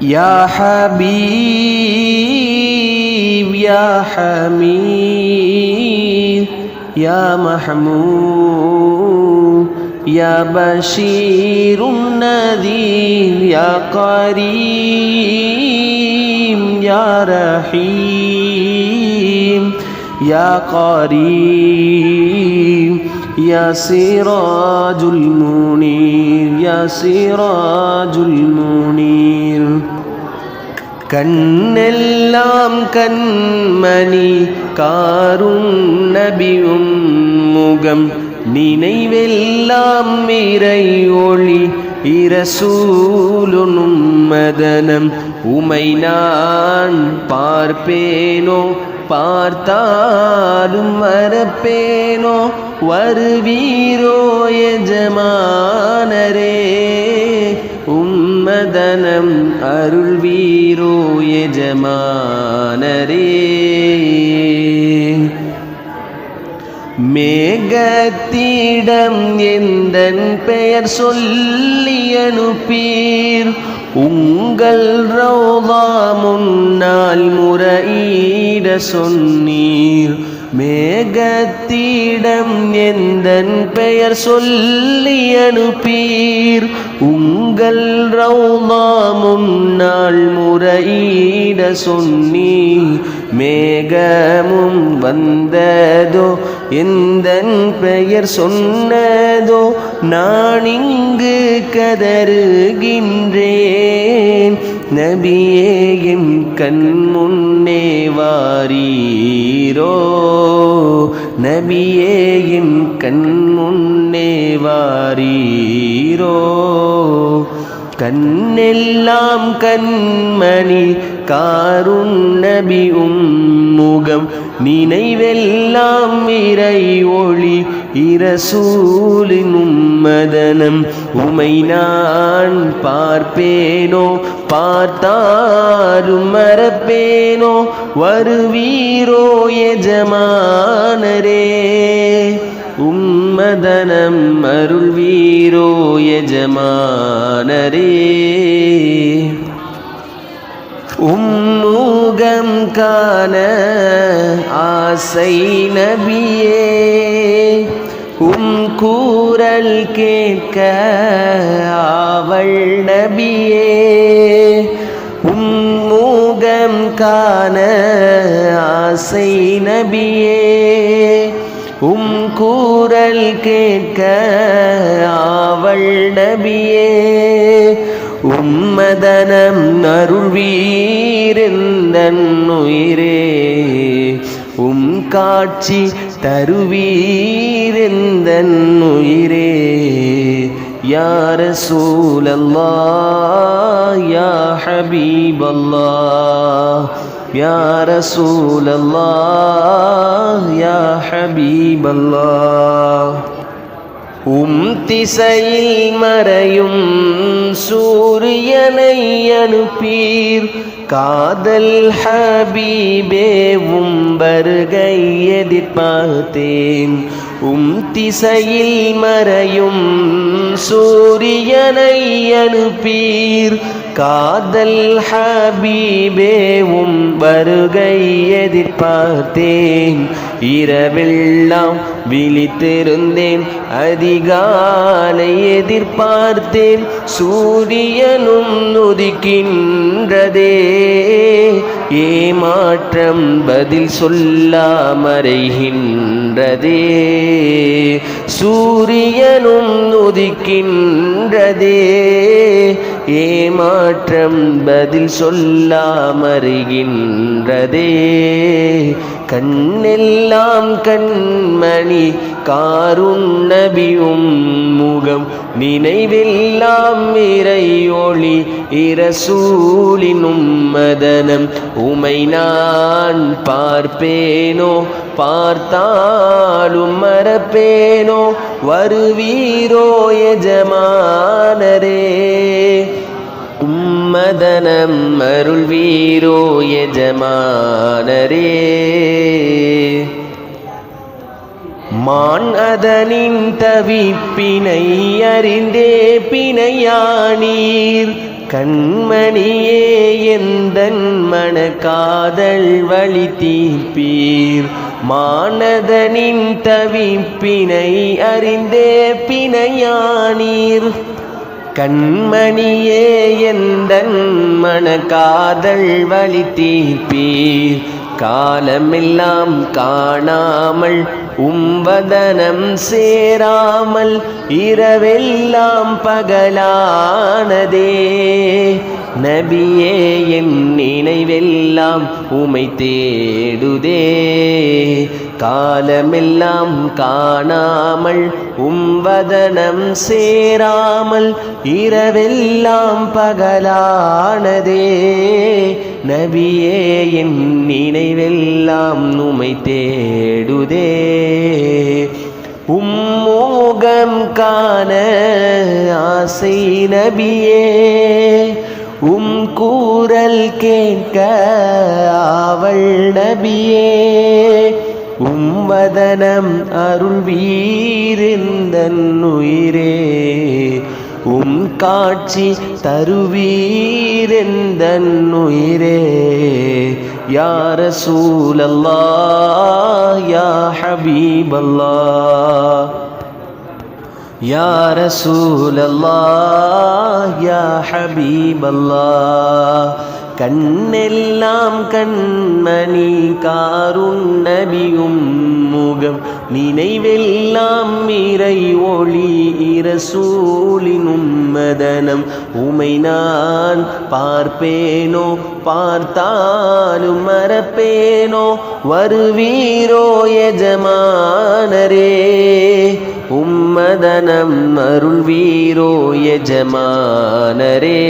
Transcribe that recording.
يا حبيب يا حميد يا محمود يا بشير النذير يا كريم يا رحيم يا قريب يا سراج المنير. സിറാജുൽ മുനീർ കണ്ണെല്ലാം കൺമണി കാറും നബിയും മുഖം நினைவெல்லாம் இறை ஒளி இரசூலுனும் மதனம் உமை நான் பார்ப்பேனோ பார்த்தாலும் மறப்பேனோ? வருவீரோ எஜமானரே உம்மதனம் அருள்வீரோ எஜமானரே. மேகத்திடம் எந்த பெயர் சொல்லி அனுப்பீர்? உங்கள் ரௌதா முன்னால் முறையீர். சொன்னீர். மேகத்தீடம் எந்தன் பெயர் சொல்லி அனுப்பீர். உங்கள் ரௌமா முன்னால் முறையிட சொன்னி மேகமும் வந்ததோ எந்தன் பெயர் சொன்னதோ நான் இங்கு கதறுகின்றேன். நபியே என் கண் முன்னே வாரீரோ. நபியே என் கண் முன்னே வாரீரோ. கண்ணெல்லாம் கண்மணி காரும் நபி முகம் நினைவெல்லாம் இறை ஒளி இரசூலினும் மதனம் உமை நான் பார்ப்பேனோ பார்த்தாரும் மறப்பேனோ வருவீரோ எஜமானரே. உம்மதனம் அருள் வீரோ எஜமானரே. உம்மூகம் காண ஆசை நபியே. உம் கூறல் கேட்க ஆவள் நபியே. உம்மூகம் காண ஆசை நபியே. உம் கூறல் கேட்க ஆவள் நபியே உம்மதனம் அருள்வீரெந்தன் உயிரே உம் காட்சி தருவீரெந்தன் உயிரே. யார சூழல்லா யா ஹபீபல்லா يا رسول الله يا حبيب الله உம் திசையில் மறையும் சூரியனை அனுப்பீர் காதல் ஹபீபே உம் வருகை எதிர்பார்த்தேன் உம் திசையில் மறையும் சூரியனை அனுப்பீர். காதல் ஹபீபே உம் வருகை எதிர்பார்த்தேன். இரவெல்லாம் விழித்திருந்தேன். அதிகாலை எதிர்பார்த்தேன். சூரியனும் நொதிக்கின்றதே. ஏமாற்றம் பதில் சொல்லாமறைகின்றதே. சூரியனும் நொதிக்கின்றதே. ஏமாற்றம் பதில் சொல்லாமறுகின்றதே. கண்ணெல்லாம் கண்மணி காருண்ணபியும் முகம் நினைவெல்லாம் இறையொளி இரசூலினும் மதனம். உமை நான் பார்ப்பேனோ பார்த்தாலும் மறப்பேனோ வருவீரோ எஜமானரே. உம்மதனம் அருள்வீரோ எஜமானரே. மான் அதனின் தவிப்பினை அறிந்தே பிணையானீர். கண்மணியே எந்தன் மனக்காதல் வழி தீர்ப்பீர். மானதனின் தவிப்பினை அறிந்தே பிணையானீர். கண்மணியே எந்தன் மனக்காதல் வழி தீர்ப்பீர். காலமெல்லாம் காணாமல் உம்பதனம் சேராமல் இரவெல்லாம் பகலானதே. நபியே என் நினைவெல்லாம் உமை தேடுதே. காலமெல்லாம் காணாமல் உம்வதனம் சேராமல் இரவெல்லாம் பகலானதே. நபியே என் நினைவெல்லாம் உமை தேடுதே. உம்மோகம் காண ஆசை நபியே உம் கூறல் கேட்க அவள் நபியே. உம்மதனம் அருள் வீரிந்தன் உயிரே உம் காட்சி தருவீரெந்தன் உயிரே யார சூலல்லா யா ஹபீபல்லா. யார சூலல்லா யா ஹபீபல்லா. கண்ணெல்லாம் கண்மணி காருண்ணபியும் முகம். நினைவெல்லாம் இறை ஒளி இரசூலினும் மதனம். உமை நான் பார்ப்பேனோ பார்த்தாலும் மறப்பேனோ வருவீரோ எஜமானரே. உம்மதனம் அருள்வீரோ எஜமானரே.